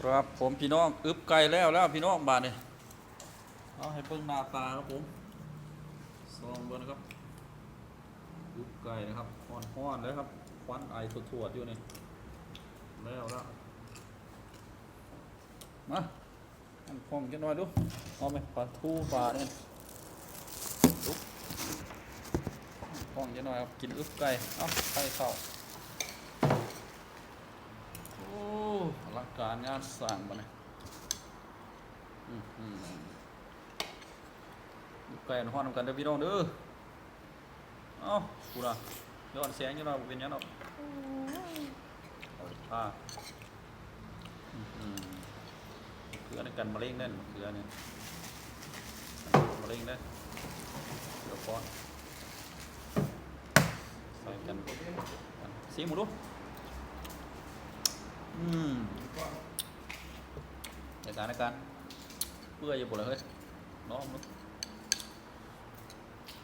ครับผมพี่น้องอึบไก่แล้วแล้วพี่น้องบาดนี่ยเอาให้เพิ่งหน้าตาครับผมซองเบอร์นะครับอึบไก่นะครับห้อนๆเลยครับควันไอถั่วๆอยู่นี่แล้วแล้วมาอันพองกันหน่อยดูเอาไหมปลาทูปลาเนี่ยลุกพองกันหน่อยครับกินอึบไก่เอาไก่เข้า โอ้อลัง การงานสร้างมาเนี่ยอื้อหืออยู่ไกลห้อนกันเด้อพี่น้องเด้อเอ้ากูน่ะย้อนแสงอยู่เนาะเป็นยังเนาะอาผ้าอื้อหือเกลือในกันมะเร็งแน่นเกลือเนี่ยมะเร็งได้เดี๋ยวก่อนใส่กันสีหมูดูอืม ในการในการเพื่ออยู่บนเลยเฮ้ยน้องมึง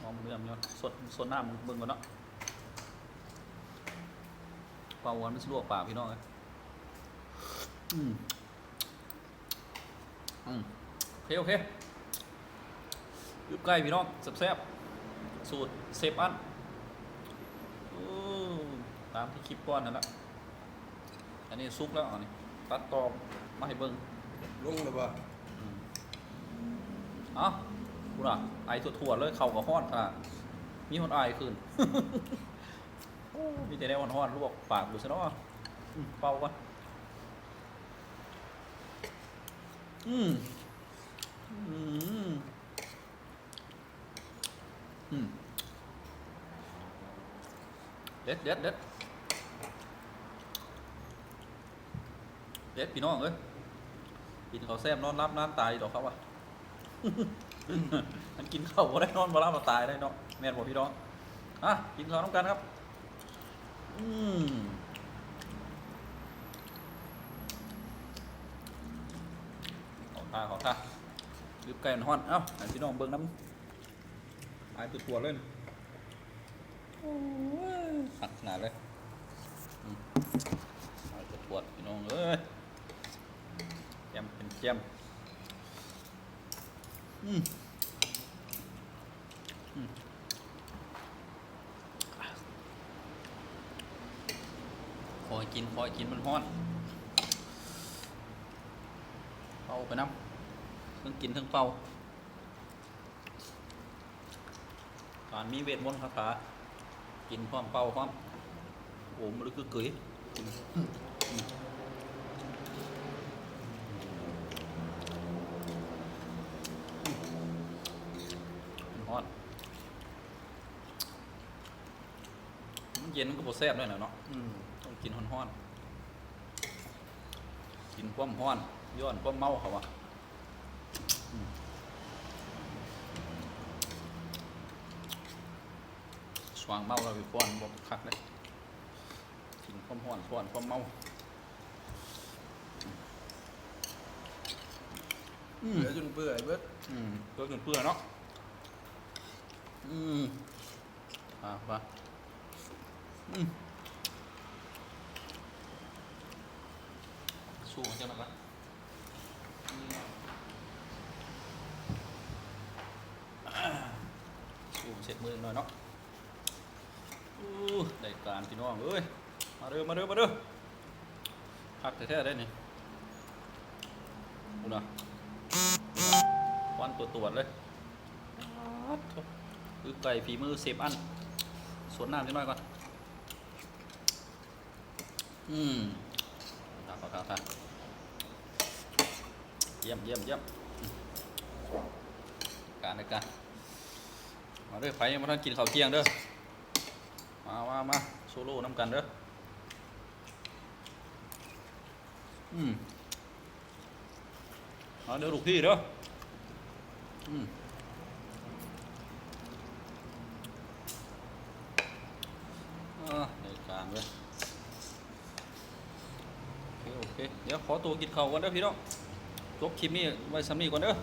น้องเรื่องนี้วะสดสดหน้ามึงมึงก่อนเนาะปลาวันมันสลวกปากพี่น้องเลยอืมอืมโอเคโอเคยุบใกล้พี่น้องแซ่บๆสูตรเซฟอันอตามที่คลิปก้อนนั่นแหละอันนี้ซุกแล้วอันนี้ตัดตอมมาให้เบิ้ง ลุงหรือเปล่าเอ้ากูน่ะไอถั่วๆเลยเข่ากับห้อนค่ะ มีคนไอขึ้นมีแต่ได้วันห้อนลวกปากดูซะเนาะอืมเป่าก่อนอืมอืมอืมเด็ดเด็ดเด็ดเด็ดพี่น้องเอ้ย กินข้าวแซ่บนอนรับน้ำตายดอกเขาว่ะมันกินข้าวบ่ได้นอนบ่รับมาตายได้เนาะแม่นบ่พี่น้องอะกินข้าวน้ำกันครับ อืมขอท่าขอท่าลืบไก่มันฮ้อนเอ้าให้พี่น้องเบิ่งน้ำไอ้ตัวตัวๆเลยโอ้ยขัดขนาดเลยอืมไอ้ตัวตัวๆพี่น้องเอ้ย มเป็นแจมอืมอืมคอยกินคอยกินมันฮ้อนเป่าไปน้ำทั้งกินทั้งเป่าการมีเวทมนต์คาถากินพร้อมเป่าพร้อมโอ้มันลึกคือเกยกินอืม ฮอดมัน เย็นมันก็บ่แซ่บด้วยนะเนาะอืมต้องกินฮ้อนๆกินความฮ้อนย้อนความเมาเขาอะอืมสว่างเมาเราไปฟ้อนบอกคักเลยกินความฮ้อนฟ้อนความเมาอืม เหลือจนเปื่อยเบิดอืมก็เกินเพื่อเนาะ อืมอ่าไปอืม สู้มันจะหนักละอืมอ่าสู้เสร็จมือหน่อยเนาะอู้ได้การพี่น้องเอ้ย มาเด้อมาเด้อมาเด้อพักแท้ๆได้นี่ดูนะวันตัวตรวจเลยคือไก่ฝีมือเซฟอันสวนน้ำนิดหน่อยก่อน อืมครับครับครับเยี่ยมเยี่ยมเยี่ยมการในการมาด้อไฟยังมาทันกินข้าวเที่ยงเด้อ มามามาโซโล่น้ำกันเด้อ อืมมาเด้อลูกพี่เด้อ อืมอ่าในการเว้ยโอเคโอ เคเดี๋ยวขอตัวกินข้าวก่อนเด้อพี่น้องจบคลิปนี้ไว้สำนีก่อนเด้อ